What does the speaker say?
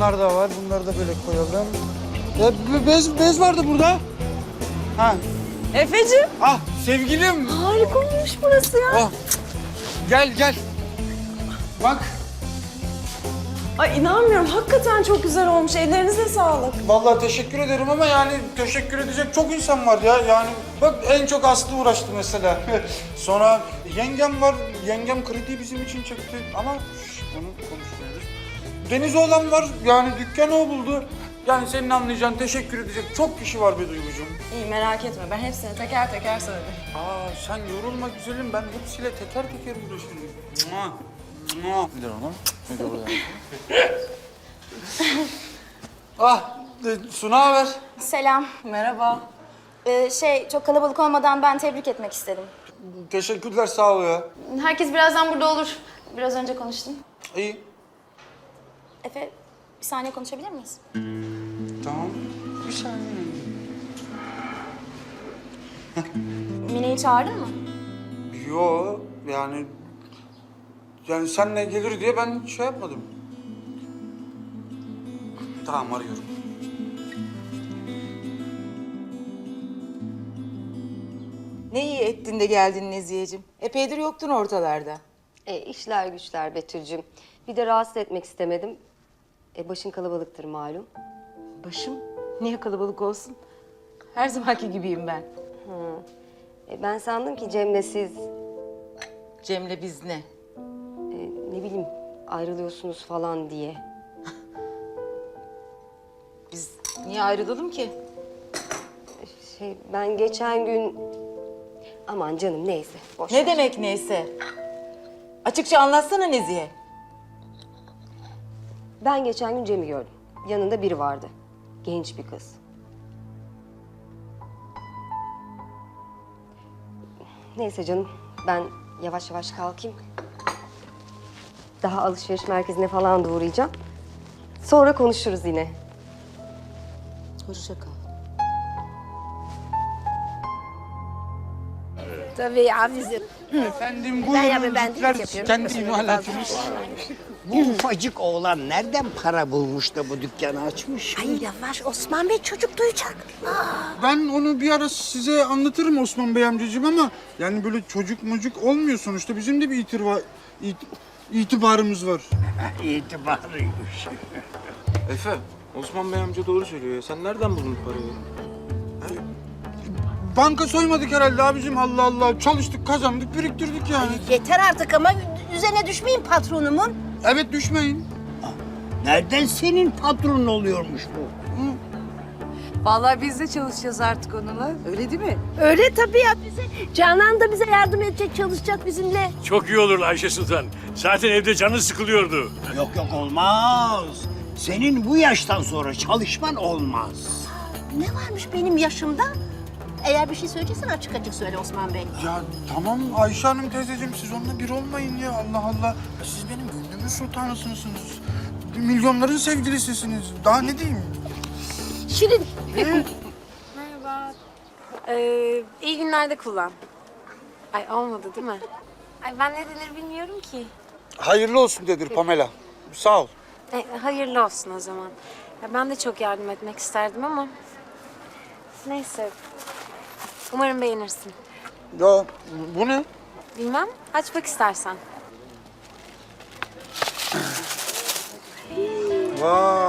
bunlar da var. Bunları da böyle koyalım. E, be- bez, bez vardı burada. Ha. Efeciğim. Ah sevgilim. Harika olmuş burası ya. Ah. Gel gel. Bak. Ay inanmıyorum. Hakikaten çok güzel olmuş. Ellerinize sağlık. Vallahi teşekkür ederim ama yani teşekkür edecek çok insan var ya. Yani bak en çok Aslı uğraştı mesela. Sonra yengem var. Yengem kredi bizim için çekti ama şş, onu konuşmuyoruz. Deniz olan var. Yani dükkanı o buldu. Yani senin anlayacağın teşekkür edecek çok kişi var be Duygucuğum. İyi merak etme. Ben hepsini teker teker söyledim. Aa sen yorulma güzelim. Ben hepsiyle teker teker uğraşıyorum. Mua, mua. Bir de onu. Bir de ah, e, Suna haber. Selam. Merhaba. Ee, şey, çok kalabalık olmadan ben tebrik etmek istedim. Teşekkürler sağ ol ya. Herkes birazdan burada olur. Biraz önce konuştum. İyi. Efe, bir saniye konuşabilir miyiz? Tamam. Bir saniye. Mine'yi çağırdın mı? Yo yani yani senle gelir diye ben şey yapmadım. Tamam arıyorum. Ne iyi ettin de geldin Neziheciğim. Epeydir yoktun ortalarda. E, işler güçler Betül'cüm. Bir de rahatsız etmek istemedim. E, başın kalabalıktır malum. Başım niye kalabalık olsun? Her zamanki gibiyim ben. E, ben sandım ki Cem'le siz Cem'le biz ne? e, ne bileyim ayrılıyorsunuz falan diye. Biz niye ayrılalım ki? Şey ben geçen gün... Aman canım neyse boş Ne ver. demek neyse? Açıkça anlatsana Nezihe. Ben geçen gün Cem'i gördüm. Yanında biri vardı. Genç bir kız. Neyse canım ben yavaş yavaş kalkayım. Daha alışveriş merkezine falan da uğrayacağım. Sonra konuşuruz yine. Hoşça kal. Tabii abicim. Efendim bu Ben yapayım, ben direkt yapıyorum. kendi imalatımız. Bu ufacık oğlan nereden para bulmuş da bu dükkanı açmış? Ay yavaş Osman Bey çocuk duyacak. Ben onu bir ara size anlatırım Osman Bey amcacığım ama yani böyle çocuk mucuk olmuyor sonuçta. Bizim de bir itibar, it- itibarımız var. İtibarıymış. Efe, Osman Bey amca doğru söylüyor ya. Sen nereden buldun parayı? Banka soymadık herhalde abicim Allah Allah. Çalıştık, kazandık, biriktirdik yani. Yeter artık ama üzerine düşmeyin patronumun. Evet düşmeyin. Nereden senin patronun oluyormuş bu? Vallahi biz de çalışacağız artık onunla. Öyle değil mi? Öyle tabii ya bize. Canan da bize yardım edecek, çalışacak bizimle. Çok iyi olur Ayşe Sultan. Zaten evde canı sıkılıyordu. Yok yok olmaz. Senin bu yaştan sonra çalışman olmaz. Ne varmış benim yaşımda? Eğer bir şey söyleyeceksen açık açık söyle Osman Bey. Ya tamam Ayşe Hanım teyzeciğim siz onunla bir olmayın ya Allah Allah. Ya siz benim gönlümün sultanısınız. Milyonların sevgilisisiniz. Daha ne diyeyim? Şirin. Merhaba. Ee, iyi günlerde kullan. Ay olmadı değil mi? Ay ben ne denir bilmiyorum ki. Hayırlı olsun dedir Pamela. Sağ ol. E, hayırlı olsun o zaman. Ya ben de çok yardım etmek isterdim ama... Neyse. Umarım beğenirsin. Ya bu ne? Bilmem. Aç bak istersen. Vay.